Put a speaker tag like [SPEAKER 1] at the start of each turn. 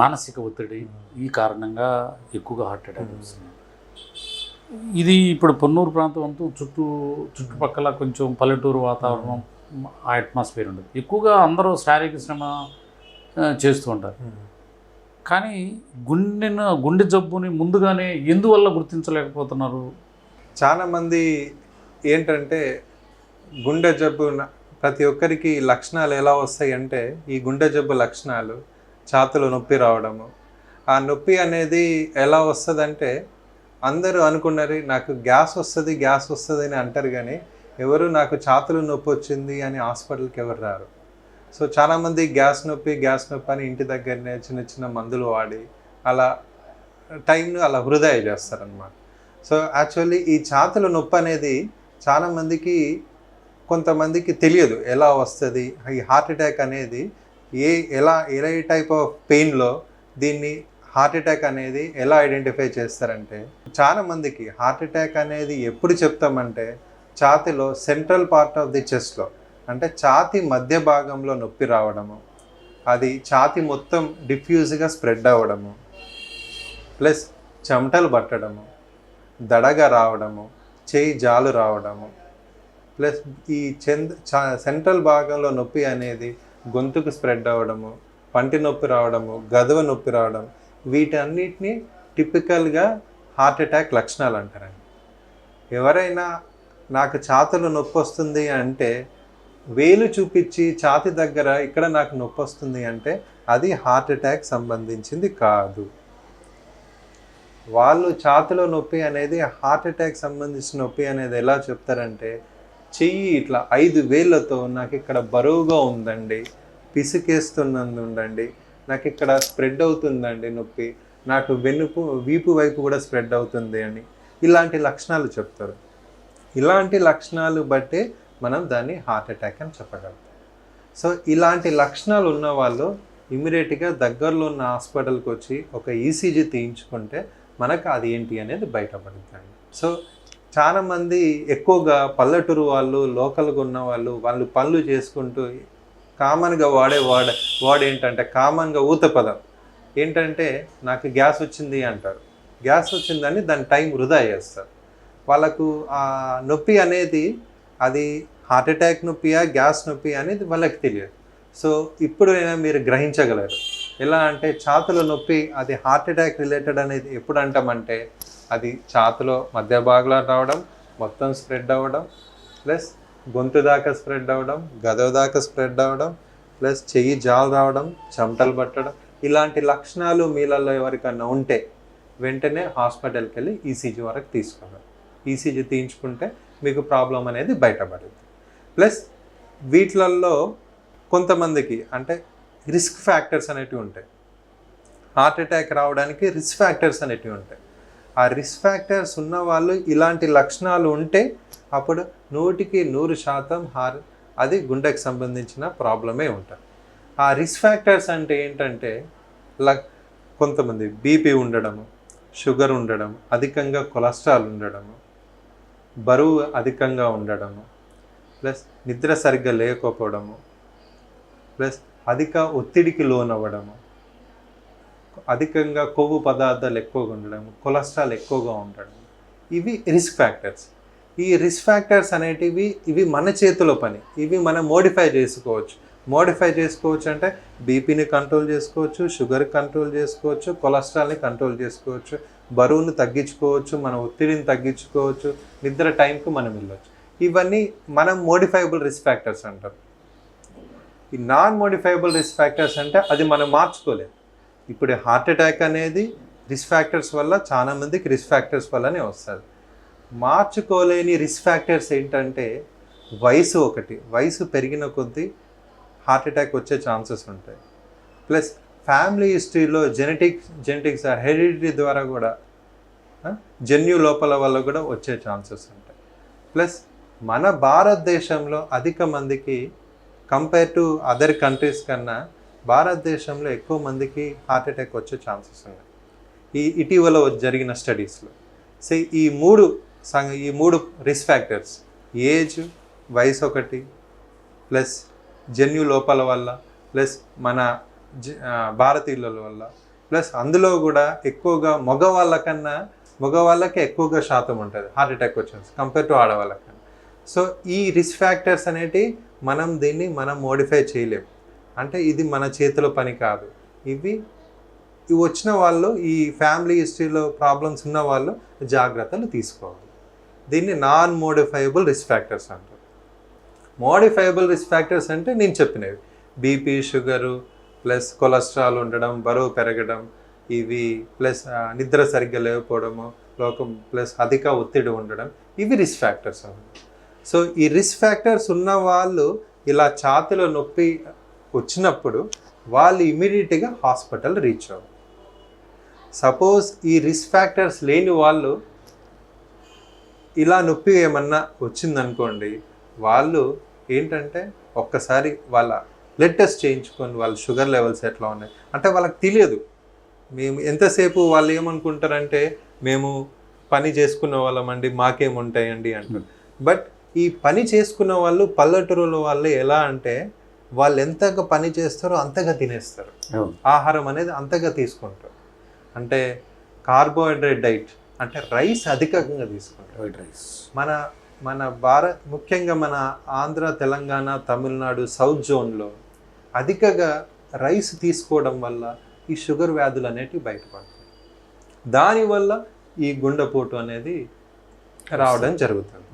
[SPEAKER 1] మానసిక ఒత్తిడి ఈ కారణంగా ఎక్కువగా హార్ట్ అటాక్ వస్తుంది. ఇది ఇప్పుడు పొన్నూరు ప్రాంతం అంతా చుట్టూ చుట్టుపక్కల కొంచెం పల్లెటూరు వాతావరణం ఆ అట్మాస్ఫియర్ ఉండదు. ఎక్కువగా అందరూ శారీరక శ్రమ చేస్తూ ఉంటారు. కానీ గుండెను గుండె జబ్బుని ముందుగానే ఎందువల్ల గుర్తించలేకపోతున్నారు?
[SPEAKER 2] చాలా మంది ఏంటంటే గుండె జబ్బు ప్రతి ఒక్కరికి లక్షణాలు ఎలా వస్తాయి అంటే ఈ గుండె జబ్బు లక్షణాలు ఛాతులు నొప్పి రావడము. ఆ నొప్పి అనేది ఎలా వస్తుందంటే అందరూ అనుకున్నారు నాకు గ్యాస్ వస్తుంది గ్యాస్ వస్తుంది అని అంటారు కానీ ఎవరు నాకు ఛాతులు నొప్పి వచ్చింది అని హాస్పిటల్కి ఎవరు రారు. సో చాలామంది గ్యాస్ నొప్పి గ్యాస్ నొప్పి అని ఇంటి దగ్గరనే చిన్న చిన్న మందులు వాడి అలా టైంను అలా వృధా చేస్తారనమాట సో యాక్చువల్లీ ఈ ఛాతుల నొప్పి అనేది చాలామందికి కొంతమందికి తెలియదు ఎలా వస్తుంది. ఈ హార్ట్ అటాక్ అనేది ఏ ఎలా ఏ టైప్ ఆఫ్ పెయిన్లో దీన్ని హార్ట్ అటాక్ అనేది ఎలా ఐడెంటిఫై చేస్తారంటే చాలా మందికి హార్ట్ అటాక్ అనేది ఎప్పుడు చెప్తామంటే ఛాతిలో సెంట్రల్ పార్ట్ ఆఫ్ ది చెస్ట్లో అంటే ఛాతి మధ్య భాగంలో నొప్పి రావడము అది ఛాతి మొత్తం డిఫ్యూజ్గా స్ప్రెడ్ అవ్వడము ప్లస్ చెమటలు పట్టడము దడగా రావడము చేయి జాలు రావడము ప్లస్ ఈ చెంద సెంట్రల్ భాగంలో నొప్పి అనేది గొంతుకు స్ప్రెడ్ అవ్వడము పంటి నొప్పి రావడము గదవ నొప్పి రావడం వీటన్నిటిని టిపికల్గా హార్ట్ అటాక్ లక్షణాలు అంటారండి. ఎవరైనా నాకు ఛాతలు నొప్పి వస్తుంది అంటే వేలు చూపించి ఛాతి దగ్గర ఇక్కడ నాకు నొప్పి వస్తుంది అంటే అది హార్ట్ అటాక్ సంబంధించింది కాదు. వాళ్ళు ఛాతిలో నొప్పి అనేది హార్ట్ అటాక్ సంబంధించిన నొప్పి అనేది ఎలా చెప్తారంటే చెయ్యి ఇట్లా ఐదు వేళ్ళతో నాకు ఇక్కడ బరువుగా ఉందండి. పిసికేస్తున్నందు ఉండండి నాకు ఇక్కడ స్ప్రెడ్ అవుతుందండి నొప్పి. నాకు వెన్నుపు వీపు వైపు కూడా స్ప్రెడ్ అవుతుంది అని. ఇలాంటి లక్షణాలు చెప్తారు. ఇలాంటి లక్షణాలు బట్టే మనం దాన్ని హార్ట్ అటాక్ అని చెప్పగలుగుతాం సో ఇలాంటి లక్షణాలు ఉన్న వాళ్ళు ఇమీడియట్గా దగ్గరలో ఉన్న హాస్పిటల్కి వచ్చి ఒక ఈసీజీ తీయించుకుంటే మనకు అది ఏంటి అనేది బయటపడుతుంది సో చాలామంది ఎక్కువగా పల్లెటూరు వాళ్ళు లోకల్గా ఉన్న వాళ్ళు వాళ్ళు పనులు చేసుకుంటూ కామన్గా వాడే వాడ వాడు ఏంటంటే కామన్గా ఊత పదం. ఏంటంటే నాకు గ్యాస్ వచ్చింది అంటారు. గ్యాస్ వచ్చిందని దాని టైం వృధా చేస్తారు. వాళ్ళకు ఆ నొప్పి అనేది అది హార్ట్ అటాక్ నొప్పియా గ్యాస్ నొప్పి అనేది వాళ్ళకి తెలియదు. సో ఇప్పుడైనా మీరు గ్రహించగలరు. ఎలా అంటే ఛాతుల నొప్పి అది హార్ట్ అటాక్ రిలేటెడ్ అనేది ఎప్పుడు అంటామంటే అది ఛాతులో మధ్య భాగంలో రావడం మొత్తం స్ప్రెడ్ అవ్వడం ప్లస్ గొంతు దాకా స్ప్రెడ్ అవ్వడం గదవ దాకా స్ప్రెడ్ అవ్వడం ప్లస్ చెయ్యి జాలు రావడం చెమటలు పట్టడం ఇలాంటి లక్షణాలు మీలలో ఎవరికన్నా ఉంటే వెంటనే హాస్పిటల్కి వెళ్ళి ఈసీజీ వరకు తీసుకోవడం ఈసీజీ తీయించుకుంటే మీకు ప్రాబ్లం అనేది బయటపడుతుంది. ప్లస్ వీటిలల్లో కొంతమందికి అంటే రిస్క్ ఫ్యాక్టర్స్ అనేటివి ఉంటాయి. హార్ట్ అటాక్ రావడానికి రిస్క్ ఫ్యాక్టర్స్ అనేటివి ఉంటాయి. ఆ రిస్క్ ఫ్యాక్టర్స్ ఉన్న వాళ్ళు ఇలాంటి లక్షణాలు ఉంటే అప్పుడు నూటికి నూరు శాతం హార్ అది గుండెకి సంబంధించిన ప్రాబ్లమే ఉంటుంది. ఆ రిస్క్ ఫ్యాక్టర్స్ అంటే ఏంటంటే లక్ కొంతమంది బీపీ ఉండడము షుగర్ ఉండడం అధికంగా కొలెస్ట్రాల్ ఉండడము బరువు అధికంగా ఉండడము ప్లస్ నిద్ర సరిగ్గా లేకపోవడము ప్లస్ అధిక ఒత్తిడికి లోనవ్వడము అధికంగా కొవ్వు పదార్థాలు ఎక్కువగా ఉండడం కొలెస్ట్రాల్ ఎక్కువగా ఉండడం ఇవి రిస్క్ ఫ్యాక్టర్స్ ఈ రిస్క్ ఫ్యాక్టర్స్ అనేటివి ఇవి మన చేతిలో పని. ఇవి మనం మోడిఫై చేసుకోవచ్చు. మోడిఫై చేసుకోవచ్చు అంటే బీపీని కంట్రోల్ చేసుకోవచ్చు షుగర్ కంట్రోల్ చేసుకోవచ్చు కొలెస్ట్రాల్ని కంట్రోల్ చేసుకోవచ్చు బరువును తగ్గించుకోవచ్చు మన ఒత్తిడిని తగ్గించుకోవచ్చు నిద్ర టైంకు మనం వెళ్ళవచ్చు ఇవన్నీ మనం మోడిఫైబుల్ రిస్క్ ఫ్యాక్టర్స్ అంటారు ఈ నాన్ మోడిఫైబుల్ రిస్క్ ఫ్యాక్టర్స్ అంటే అది మనం మార్చుకోలేదు ఇప్పుడు హార్ట్ అటాక్ అనేది రిస్క్ ఫ్యాక్టర్స్ వల్ల చాలామందికి రిస్క్ ఫ్యాక్టర్స్ వల్లనే వస్తుంది. మార్చుకోలేని రిస్క్ ఫ్యాక్టర్స్ ఏంటంటే వయసు ఒకటి. వయసు పెరిగిన కొద్దీ హార్ట్ అటాక్ వచ్చే ఛాన్సెస్ ఉంటాయి. ప్లస్ ఫ్యామిలీ హిస్టరీలో జెనెటిక్ జెనెటిక్స్ హెరిడిటీ ద్వారా కూడా జన్యు లోపల వల్ల కూడా వచ్చే ఛాన్సెస్ ఉంటాయి. ప్లస్ మన భారతదేశంలో అధిక మందికి కంపేర్ టు అదర్ కంట్రీస్ కన్నా భారతదేశంలో ఎక్కువ మందికి హార్ట్ అటాక్ వచ్చే ఛాన్సెస్ ఉన్నాయి. ఈ ఇటీవల జరిగిన స్టడీస్లో సో ఈ మూడు సంగ ఈ మూడు రిస్క్ ఫ్యాక్టర్స్ ఏజ్ వయసు ఒకటి ప్లస్ జన్యు లోపాల వల్ల ప్లస్ మన జ- భారతీయుల వల్ల ప్లస్ అందులో కూడా ఎక్కువగా మగవాళ్ళ కన్నా ఎక్కువగా శాతం ఉంటుంది హార్ట్ అటాక్ వచ్చిన కంపేర్ టు ఆడవాళ్ళకన్నా సో ఈ రిస్క్ ఫ్యాక్టర్స్ అనేటి మనం దీన్ని మనం మోడిఫై చేయలేము. అంటే ఇది మన చేతిలో పని కాదు. ఇవి ఇవి వచ్చిన వాళ్ళు ఈ ఫ్యామిలీ హిస్టరీలో ప్రాబ్లమ్స్ ఉన్న వాళ్ళు జాగ్రత్తలు తీసుకోవాలి. దీన్ని నాన్ మోడిఫైయబుల్ రిస్క్ ఫ్యాక్టర్స్ అంటారు. మోడిఫైయబుల్ రిస్క్ ఫ్యాక్టర్స్ అంటే నేను చెప్పినవి. బీపీ షుగరు ప్లస్ కొలెస్ట్రాల్ ఉండడం బరువు పెరగడం ఇవి ప్లస్ నిద్ర సరిగ్గా లేకపోవడము లోకం ప్లస్ అధిక ఒత్తిడి ఉండడం ఇవి రిస్క్ ఫ్యాక్టర్స్ అన్నమాట సో ఈ రిస్క్ ఫ్యాక్టర్స్ ఉన్న వాళ్ళు ఇలా ఛాతిలో నొప్పి వచ్చినప్పుడు వాళ్ళు ఇమీడియట్గా హాస్పిటల్ రీచ్ అవ్వాలి సపోజ్ ఈ రిస్క్ ఫ్యాక్టర్స్ లేని వాళ్ళు ఇలా నొప్పి ఏమన్నా వచ్చిందనుకోండి వాళ్ళు ఏంటంటే ఒక్కసారి వాళ్ళ బ్లడ్ టెస్ట్ చేయించుకొని వాళ్ళ షుగర్ లెవెల్స్ ఎట్లా ఉన్నాయి? అంటే వాళ్ళకి తెలియదు. మేము ఎంతసేపు వాళ్ళు ఏమనుకుంటారంటే మేము పని చేసుకున్న వాళ్ళమండి మాకేముంటాయండి అంటారు బట్ ఈ పని చేసుకున్న వాళ్ళు పల్లెటూరుల వాళ్ళు ఎలా అంటే వాళ్ళు ఎంతగా పని చేస్తారో అంతగా తినేస్తారు. ఆహారం అనేది అంతగా తీసుకుంటారు. అంటే కార్బోహైడ్రేట్ డైట్ అంటే రైస్ అధికంగా తీసుకుంటారు.
[SPEAKER 1] రైస్.
[SPEAKER 2] మన మన భారత్ ముఖ్యంగా మన ఆంధ్ర తెలంగాణ తమిళనాడు సౌత్ జోన్లో అధికగా రైస్ తీసుకోవడం వల్ల ఈ షుగర్ వ్యాధులు అనేటివి బయటపడతాయి. దానివల్ల ఈ గుండెపోటు అనేది రావడం జరుగుతుంది.